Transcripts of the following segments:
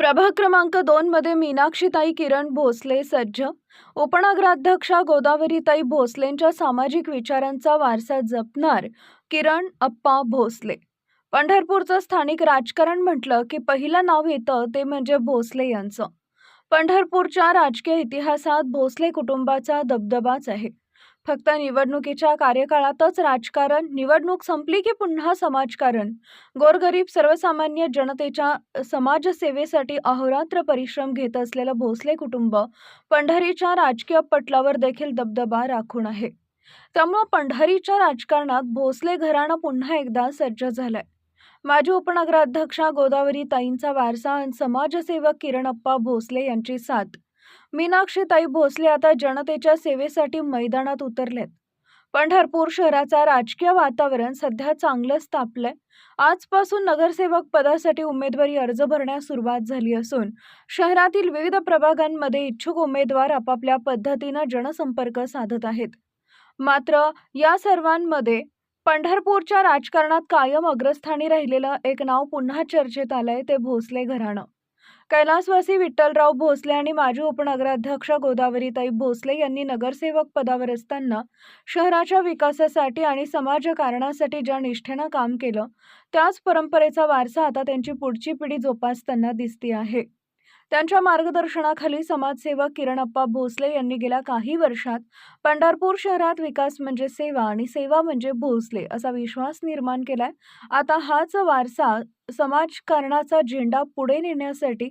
प्रभाग क्रमांक दोनमध्ये मीनाक्षीताई किरण भोसले सज्ज. उपनगराध्यक्षा गोदावरीताई भोसलेंच्या सामाजिक विचारांचा वारसा जपणार किरण अप्पा भोसले. पंढरपूरचं स्थानिक राजकारण म्हटलं की पहिलं नाव येतं ते म्हणजे भोसले यांचं. पंढरपूरच्या राजकीय इतिहासात भोसले कुटुंबाचा दबदबाच आहे. फक्त निवडणुकीच्या कार्यकाळातच राजकारण निवडणूक संपली की पुन्हा समाजकारण? गोरगरीब सर्वसामान्य जनतेच्या समाजसेवेसाठी अहोरात्र परिश्रम घेत असलेलं भोसले कुटुंब पंढरीच्या राजकीय पटलावर देखील दबदबा राखून आहे. त्यामुळं पंढरीच्या राजकारणात भोसले घराणं पुन्हा एकदा सज्ज झालंय. माजी उपनगराध्यक्षा गोदावरी ताईंचा वारसा आणि समाजसेवक किरणप्पा भोसले यांची साथ मीनाक्षीताई भोसले आता जनतेच्या सेवेसाठी मैदानात उतरलेत. पंढरपूर शहराचा राजकीय वातावरण सध्या चांगलंच तापलंय. आजपासून नगरसेवक पदासाठी उमेदवारी अर्ज भरण्यास सुरुवात झाली असून शहरातील विविध प्रभागांमध्ये इच्छुक उमेदवार आपापल्या पद्धतीनं जनसंपर्क साधत आहेत. मात्र या सर्वांमध्ये पंढरपूरच्या राजकारणात कायम अग्रस्थानी राहिलेलं एक नाव पुन्हा चर्चेत आलंय ते भोसले घराणं. कैलासवासी विठ्ठलराव भोसले आणि माजी उपनगराध्यक्ष गोदावरीताई भोसले यांनी नगरसेवक पदावर असताना शहराच्या विकासासाठी आणि समाजकारणासाठी ज्या निष्ठेनं काम केलं त्याच परंपरेचा वारसा आता त्यांची पुढची पिढी जोपासताना दिसते आहे. त्यांच्या मार्गदर्शनाखाली समाजसेवक किरणप्पा भोसले यांनी गेल्या काही वर्षात पंढरपूर शहरात विकास म्हणजे सेवा आणि सेवा म्हणजे भोसले असा विश्वास निर्माण केलाय. आता हाच वारसा समाजकारणाचा झेंडा पुढे नेण्यासाठी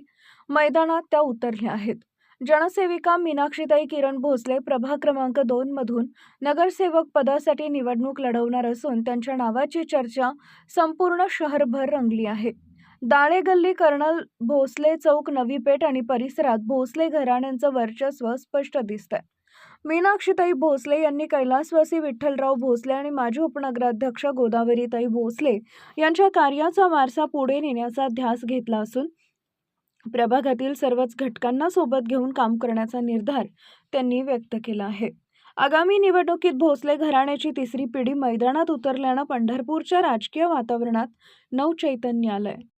मैदानात त्या उतरल्या आहेत. जनसेविका मीनाक्षीताई किरण भोसले प्रभाग क्रमांक दोन मधून नगरसेवक पदासाठी निवडणूक लढवणार असून त्यांच्या नावाची चर्चा संपूर्ण शहरभर रंगली आहे. दाळे गल्ली कर्नल भोसले चौक नवी पेठ आणि परिसरात भोसले घराण्यांचं वर्चस्व स्पष्ट दिसतंय. मीनाक्षीताई भोसले यांनी कैलासवासी विठ्ठलराव भोसले आणि माजी उपनगराध्यक्ष गोदावरीताई भोसले यांच्या कार्याचा वारसा पुढे नेण्याचा ध्यास घेतला असून प्रभागातील सर्वच घटकांना सोबत घेऊन काम करण्याचा निर्धार त्यांनी व्यक्त केला आहे. आगामी निवडणुकीत भोसले घराण्याची तिसरी पिढी मैदानात उतरल्यानं पंढरपूरच्या राजकीय वातावरणात नवचैतन्य आलंय.